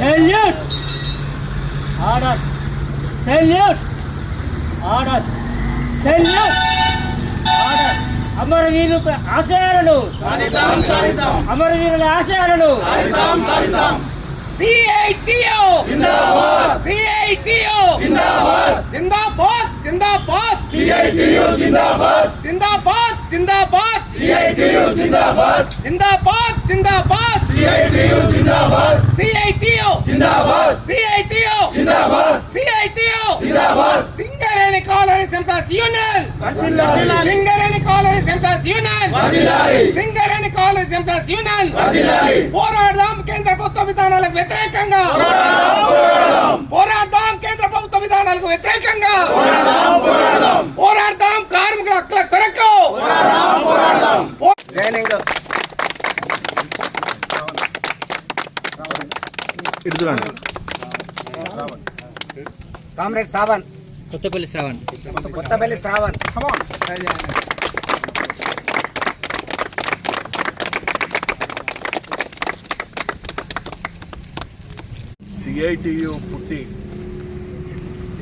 Salute order salute order salute order అమరవీరు ఆశయాలను అమరవీరుల ఆశయాలను సిఐటిఓ జిందాబాద్ సిఐటిఓ జిందాబాద్ జిందాబాద్ జిందాబాద్ సిఐటియు జిందాబాద్ జిందాబాద్ జిందాబాద్ సిఐటియు జిందాబాద్ జిందాబాద్ జిందాబాద్ సిఐటియు జిందాబాద్ సిఐటిఓ జిందాబాద్ సిఐటిఓ జిందాబాద్ సిఐటిఓ జిందాబాద్ Singareni collieries employees union Singareni collieries employees union. Singareni collieries employees union. పోరాడదాం కేంద్ర ప్రభుత్వ విధానాలకు వ్యతిరేకంగా పోరాడదాం కేంద్ర ప్రభుత్వ విధానాలకు వ్యతిరేకంగా పోరాడదాం కార్మికుల హక్కుల కొరకు training comrade Shravan Kothapalli Shravan Kothapalli Shravan CITU పుట్టి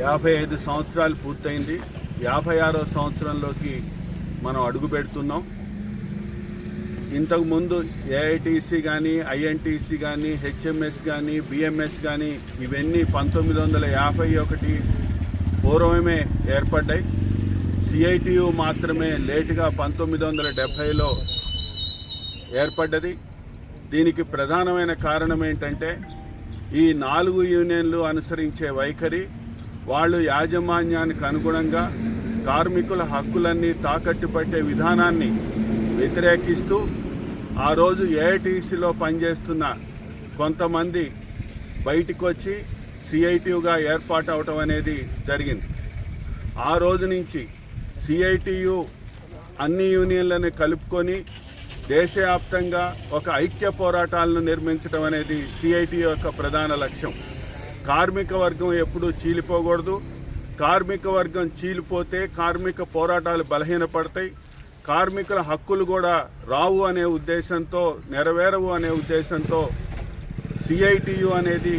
యాభై ఐదు సంవత్సరాలు పూర్తయింది. యాభై ఆరో సంవత్సరంలోకి మనం అడుగు పెడుతున్నాం. ఇంతకుముందు ఏఐటీసీ కానీ ఐఎన్టీసీ కానీ హెచ్ఎంఎస్ కానీ బిఎంఎస్ కానీ ఇవన్నీ పంతొమ్మిది వందల యాభై ఒకటి పూర్వమే ఏర్పడ్డాయి. సిఐటియు మాత్రమే లేటుగా పంతొమ్మిది వందల డెబ్భైలో ఏర్పడ్డది. దీనికి ప్రధానమైన కారణం ఏంటంటే ఈ నాలుగు యూనియన్లు అనుసరించే వైఖరి వాళ్ళు యాజమాన్యానికి అనుగుణంగా కార్మికుల హక్కులన్నీ తాకట్టు పెట్టే విధానాన్ని వ్యతిరేకిస్తూ ఆ రోజు ఏఐటీసీలో పనిచేస్తున్న కొంతమంది బయటకు వచ్చి సిఐటియుగా ఏర్పాటు అవటం అనేది జరిగింది. ఆ రోజు నుంచి సిఐటియు అన్ని యూనియన్లను కలుపుకొని దేశవ్యాప్తంగా ఒక ఐక్య పోరాటాలను నిర్మించడం అనేది సిఐటి యొక్క ప్రధాన లక్ష్యం. కార్మిక వర్గం ఎప్పుడూ చీలిపోకూడదు. కార్మిక వర్గం చీలిపోతే కార్మిక పోరాటాలు బలహీనపడతాయి. కార్మికుల హక్కులు కూడా రావు అనే ఉద్దేశంతో నెరవేరవు అనే ఉద్దేశంతో సిఐటియు అనేది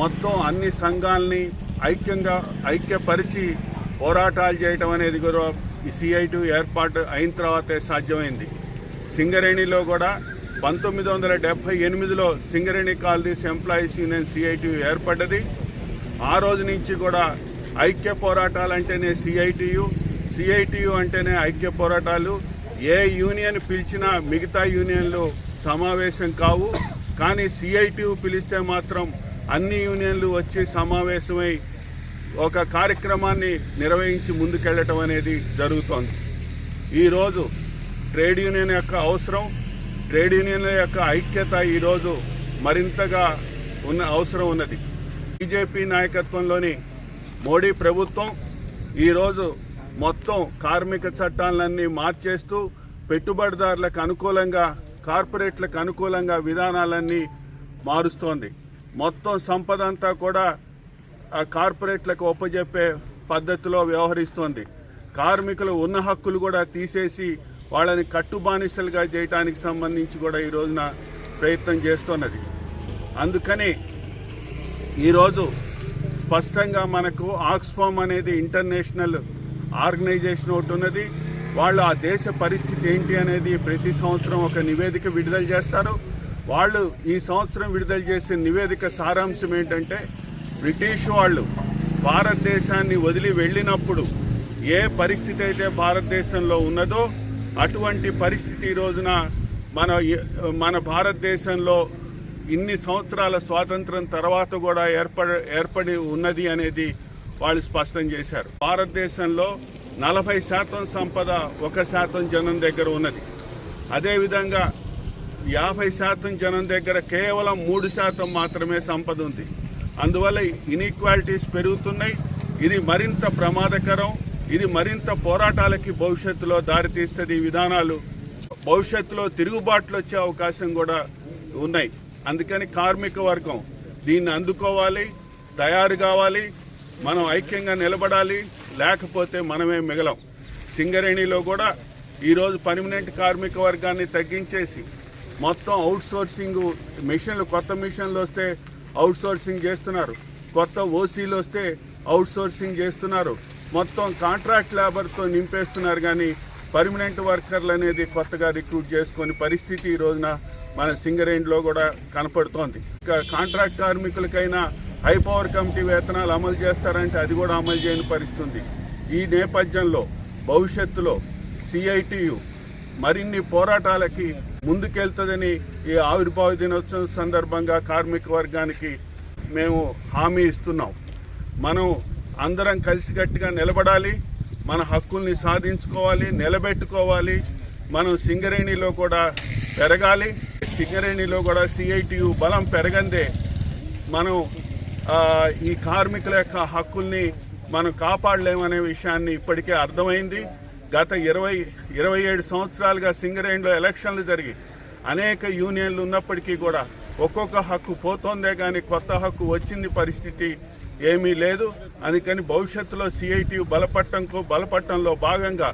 మొత్తం అన్ని సంఘాలని ఐక్యంగా ఐక్యపరిచి పోరాటాలు చేయటం అనేది కూడా ఈ సిఐటియు ఏర్పాటు అయిన తర్వాతే సాధ్యమైంది. సింగరేణిలో కూడా పంతొమ్మిది వందల డెబ్భై ఎనిమిదిలో Singareni collieries employees union CITU ఏర్పడ్డది. ఆ రోజు నుంచి కూడా ఐక్య పోరాటాలంటేనే సిఐటియు సిఐటియు అంటేనే ఐక్య పోరాటాలు. ఏ యూనియన్ పిలిచినా మిగతా యూనియన్లు సమావేశం కావు. కానీ సిఐటియు పిలిస్తే మాత్రం అన్ని యూనియన్లు వచ్చి సమావేశమై ఒక కార్యక్రమాన్ని నిర్వహించి ముందుకెళ్ళటం అనేది జరుగుతోంది. ఈరోజు ట్రేడ్ యూనియన్ యొక్క అవసరం. ట్రేడ్ యూనియన్ల యొక్క ఐక్యత ఈరోజు మరింతగా ఉన్న అవసరం ఉన్నది. బీజేపీ నాయకత్వంలోని మోడీ ప్రభుత్వం ఈరోజు మొత్తం కార్మిక చట్టాలన్నీ మార్చేస్తూ పెట్టుబడిదారులకు అనుకూలంగా కార్పొరేట్లకు అనుకూలంగా విధానాలన్నీ మారుస్తోంది. మొత్తం సంపద అంతా కూడా ఆ కార్పొరేట్లకు ఒప్పజెప్పే పద్ధతిలో వ్యవహరిస్తోంది. కార్మికులు ఉన్న హక్కులు కూడా తీసేసి వాళ్ళని కట్టుబానిసలుగా చేయటానికి సంబంధించి కూడా ఈ రోజున ప్రయత్నం చేస్తున్నది. అందుకని ఈరోజు స్పష్టంగా మనకు ఆక్స్ఫామ్ అనేది ఇంటర్నేషనల్ ఆర్గనైజేషన్ ఒకటి ఉన్నది. వాళ్ళు ఆ దేశ పరిస్థితి ఏంటి అనేది ప్రతి సంవత్సరం ఒక నివేదిక విడుదల చేస్తారు. వాళ్ళు ఈ సంవత్సరం విడుదల చేసే నివేదిక సారాంశం ఏంటంటే బ్రిటిష్ వాళ్ళు భారతదేశాన్ని వదిలి వెళ్ళినప్పుడు ఏ పరిస్థితి అయితే భారతదేశంలో ఉన్నదో అటువంటి పరిస్థితి ఈ రోజున మన మన భారతదేశంలో ఇన్ని సంవత్సరాల స్వాతంత్రం తర్వాత కూడా ఏర్పడ ఏర్పడి ఉన్నది అనేది వాళ్ళు స్పష్టం చేశారు. భారతదేశంలో నలభై శాతం సంపద ఒక శాతం జనం దగ్గర ఉన్నది. అదేవిధంగా యాభై శాతం జనం దగ్గర కేవలం మూడు శాతం మాత్రమే సంపద ఉంది. అందువల్ల ఇన్ఈక్వాలిటీస్ పెరుగుతున్నాయి. ఇది మరింత ప్రమాదకరం. ఇది మరింత పోరాటాలకి భవిష్యత్తులో దారితీస్తుంది ఈ విధానాలు. భవిష్యత్తులో తిరుగుబాట్లు వచ్చే అవకాశం కూడా ఉన్నాయి. అందుకని కార్మిక వర్గం దీన్ని అందుకోవాలి తయారు కావాలి. మనం ఐక్యంగా నిలబడాలి లేకపోతే మనమే మిగలం. సింగరేణిలో కూడా ఈరోజు పర్మనెంట్ కార్మిక వర్గాన్ని తగ్గించేసి మొత్తం అవుట్సోర్సింగ్ మిషన్లు కొత్త మిషన్లు వస్తే అవుట్సోర్సింగ్ చేస్తున్నారు. కొత్త ఓసీలు వస్తే అవుట్సోర్సింగ్ చేస్తున్నారు. మొత్తం కాంట్రాక్ట్ లేబర్తో నింపేస్తున్నారు కానీ పర్మనెంట్ వర్కర్లు అనేది కొత్తగా రిక్రూట్ చేసుకుని పరిస్థితి ఈ రోజున మన సింగరేణిలో కూడా కనపడుతోంది. కాంట్రాక్ట్ కార్మికులకైనా హై పవర్ కమిటీ వేతనాలు అమలు చేస్తారంటే అది కూడా అమలు చేయని పరిస్థితుంది. ఈ నేపథ్యంలో భవిష్యత్తులో సిఐటియు మరిన్ని పోరాటాలకి ముందుకెళ్తుందని ఈ ఆవిర్భావ దినోత్సవం సందర్భంగా కార్మిక వర్గానికి మేము హామీ ఇస్తున్నాం. మనం అందరం కలిసికట్టుగా నిలబడాలి మన హక్కుల్ని సాధించుకోవాలి నిలబెట్టుకోవాలి మనం సింగరేణిలో కూడా పెరగాలి సింగరేణిలో కూడా సిఐటియు బలం పెరగందే మనం ఈ కార్మికుల యొక్క హక్కుల్ని మనం కాపాడలేమనే విషయాన్ని ఇప్పటికే అర్థమైంది. గత ఇరవై ఇరవై ఏడు సంవత్సరాలుగా సింగరేణిలో ఎలక్షన్లు జరిగి అనేక యూనియన్లు ఉన్నప్పటికీ కూడా ఒక్కొక్క హక్కు పోతోందే కానీ కొత్త హక్కు వచ్చింది పరిస్థితి ఏమీ లేదు. అందుకని భవిష్యత్తులో సిఐటి బలపట్టంకు బలపట్టంలో భాగంగా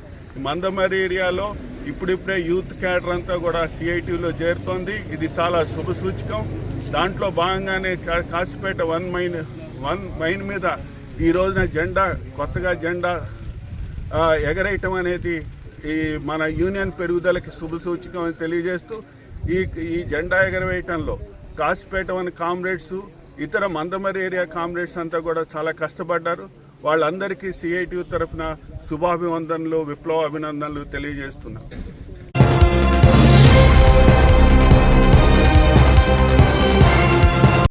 మందమరి ఏరియాలో ఇప్పుడిప్పుడే యూత్ క్యాడర్ అంతా కూడా సిఐటిలో చేరుతోంది. ఇది చాలా శుభ సూచకం. దాంట్లో భాగంగానే కా- Kasipet one mine one mine మీద ఈ రోజున జెండా కొత్తగా జెండా ఎగరేయటం అనేది ఈ మన యూనియన్ పెరుగుదలకి శుభసూచికం అని తెలియజేస్తూ ఈ ఈ జెండా ఎగరవేయటంలో కాసిపేట వన్ కామ్రేడ్స్ ఇతర మందమరి ఏరియా కామ్రేడ్స్ అంతా కూడా చాలా కష్టపడ్డారు. వాళ్ళందరికీ సిఐటి తరఫున శుభాభివందనలు విప్లవ అభినందనలు తెలియజేస్తున్నాం.